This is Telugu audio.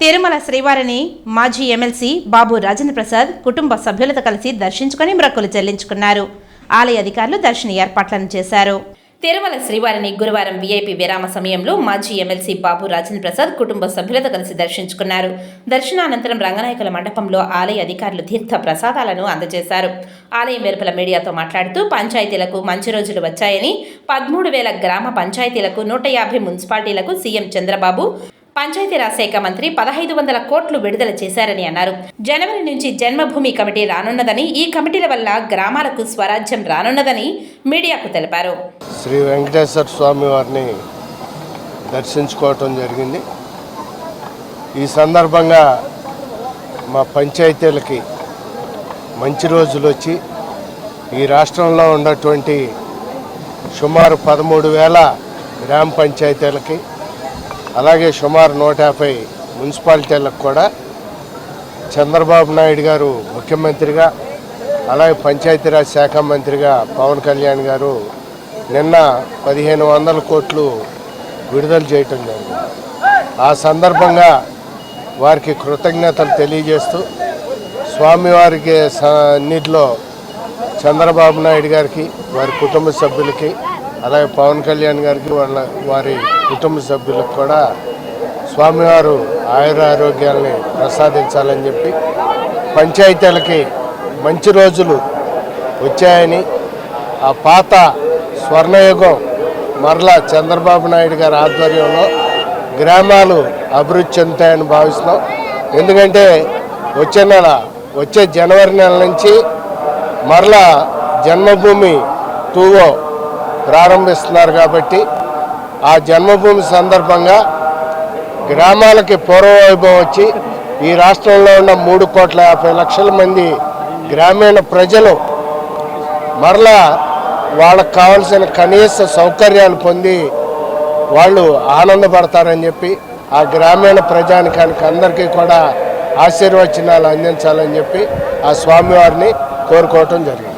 తిరుమల శ్రీవారిని మాజీ ఎమ్మెల్సీ బాబు రాజేంద్ర ప్రసాద్ కుటుంబ సభ్యులతో కలిసి దర్శించుకుని మ్రక్కులు చెల్లించుకున్నారు. ఆలయ అధికారులు దర్శన ఏర్పాట్లను చేశారు. తిరుమల శ్రీవారిని గురువారం వీఐపీ విరామ సమయంలో మాజీ ఎమ్మెల్సీ బాబు రాజేంద్ర ప్రసాద్ కుటుంబ సభ్యులతో కలిసి దర్శించుకున్నారు. దర్శనానంతరం రంగనాయకుల మండపంలో ఆలయ అధికారులు తీర్థ ప్రసాదాలను అందజేశారు. ఆలయం వెలుపల మీడియాతో మాట్లాడుతూ పంచాయతీలకు మంచి రోజులు వచ్చాయని పదమూడు వేల గ్రామ పంచాయతీలకు నూట యాభై మున్సిపాలిటీలకు సీఎం చంద్రబాబు పంచాయతీరాజ్ శాఖ మంత్రి పదహైదు వందల కోట్లు విడుదల చేశారని అన్నారు. జనవరి నుంచి జన్మభూమి కమిటీ రానున్నదని ఈ కమిటీల వల్ల గ్రామాలకు స్వరాజ్యం రానున్నదని మీడియాకు తెలిపారు. శ్రీ వెంకటేశ్వర స్వామి వారిని దర్శించుకోవటం జరిగింది. ఈ సందర్భంగా మా పంచాయతీలకి మంచి రోజులు వచ్చి ఈ రాష్ట్రంలో ఉన్నటువంటి సుమారు పదమూడు వేల గ్రామ పంచాయతీలకి అలాగే సుమారు నూట యాభై మున్సిపాలిటీలకు కూడా చంద్రబాబు నాయుడు గారు ముఖ్యమంత్రిగా అలాగే పంచాయతీరాజ్ శాఖ మంత్రిగా పవన్ కళ్యాణ్ గారు నిన్న పదిహేను వందల కోట్లు విడుదల చేయటం జరిగింది. ఆ సందర్భంగా వారికి కృతజ్ఞతలు తెలియజేస్తూ స్వామివారికి సన్నిధిలో చంద్రబాబు నాయుడు గారికి వారి కుటుంబ సభ్యులకి అలాగే పవన్ కళ్యాణ్ గారికి వాళ్ళ వారి కుటుంబ సభ్యులకు కూడా స్వామివారు ఆయుర ఆరోగ్యాలని ప్రసాదించాలని చెప్పి పంచాయతీలకి మంచి రోజులు వచ్చాయని ఆ పాత స్వర్ణయుగం మరలా చంద్రబాబు నాయుడు గారి ఆధ్వర్యంలో గ్రామాలు అభివృద్ధి చెందుతాయని భావిస్తున్నాం. ఎందుకంటే వచ్చే నెల వచ్చే జనవరి నెల నుంచి మరలా జన్మభూమి టూవో ప్రారంభిస్తున్నారు కాబట్టి ఆ జన్మభూమి సందర్భంగా గ్రామాలకి పూర్వవైభవం వచ్చి ఈ రాష్ట్రంలో ఉన్న మూడు కోట్ల యాభై లక్షల మంది గ్రామీణ ప్రజలు మరలా వాళ్ళకు కావలసిన కనీస సౌకర్యాలు పొంది వాళ్ళు ఆనందపడతారని చెప్పి ఆ గ్రామీణ ప్రజానికానికి అందరికీ కూడా ఆశీర్వచనాలు అందించాలని చెప్పి ఆ స్వామివారిని కోరుకోవటం జరిగింది.